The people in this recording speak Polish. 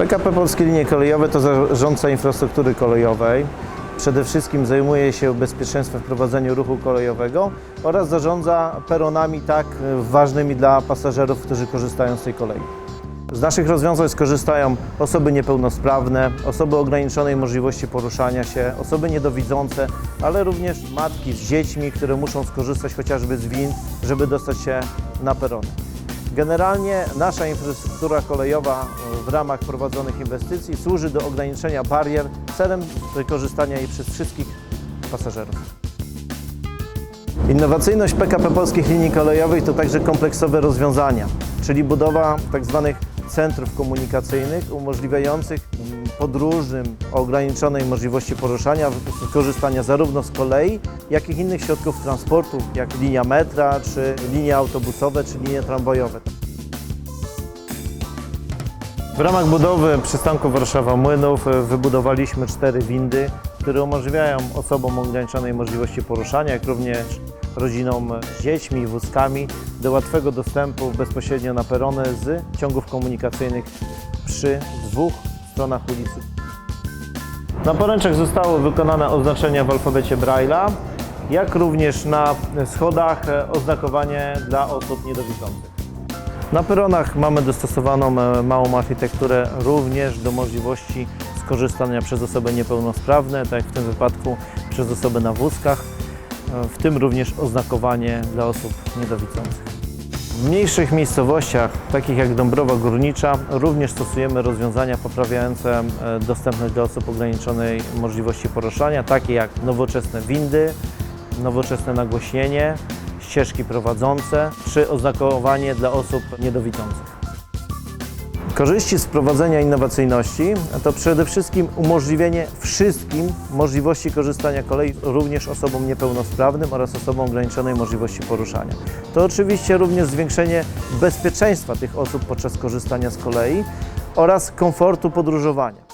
PKP Polskie Linie Kolejowe to zarządca infrastruktury kolejowej. Przede wszystkim zajmuje się bezpieczeństwem w prowadzeniu ruchu kolejowego oraz zarządza peronami tak ważnymi dla pasażerów, którzy korzystają z tej kolei. Z naszych rozwiązań skorzystają osoby niepełnosprawne, osoby ograniczonej możliwości poruszania się, osoby niedowidzące, ale również matki z dziećmi, które muszą skorzystać chociażby z wind, żeby dostać się na perony. Generalnie nasza infrastruktura kolejowa e, w ramach prowadzonych inwestycji służy do ograniczenia barier celem wykorzystania jej przez wszystkich pasażerów. Innowacyjność PKP Polskich Linii Kolejowych to także kompleksowe rozwiązania, czyli budowa tzw. centrów komunikacyjnych umożliwiających podróżnym o ograniczonej możliwości poruszania, korzystania zarówno z kolei, jak i innych środków transportu, jak linia metra, czy linie autobusowe, czy linie tramwajowe. W ramach budowy przystanku Warszawa Młynów e, wybudowaliśmy cztery windy, które umożliwiają osobom ograniczonej możliwości poruszania, jak również rodzinom z dziećmi i wózkami do łatwego dostępu bezpośrednio na perony z ciągów komunikacyjnych przy dwóch stronach ulicy. Na poręczach zostały wykonane oznaczenia w alfabecie Braille'a, jak również na schodach e, oznakowanie dla osób niedowidzących. Na peronach mamy dostosowaną e, małą architekturę również do możliwości skorzystania przez osoby niepełnosprawne, tak jak w tym wypadku przez osoby na wózkach, e, w tym również oznakowanie dla osób niedowidzących. W mniejszych miejscowościach, takich jak Dąbrowa Górnicza, również stosujemy rozwiązania poprawiające e, dostępność dla osób ograniczonej możliwości poruszania, takie jak nowoczesne windy, nowoczesne nagłośnienie, ścieżki prowadzące czy oznakowanie dla osób niedowidzących. Korzyści z wprowadzenia innowacyjności to przede wszystkim umożliwienie wszystkim możliwości korzystania kolei, również osobom niepełnosprawnym oraz osobom ograniczonej możliwości poruszania. To oczywiście również zwiększenie bezpieczeństwa tych osób podczas korzystania z kolei oraz komfortu podróżowania.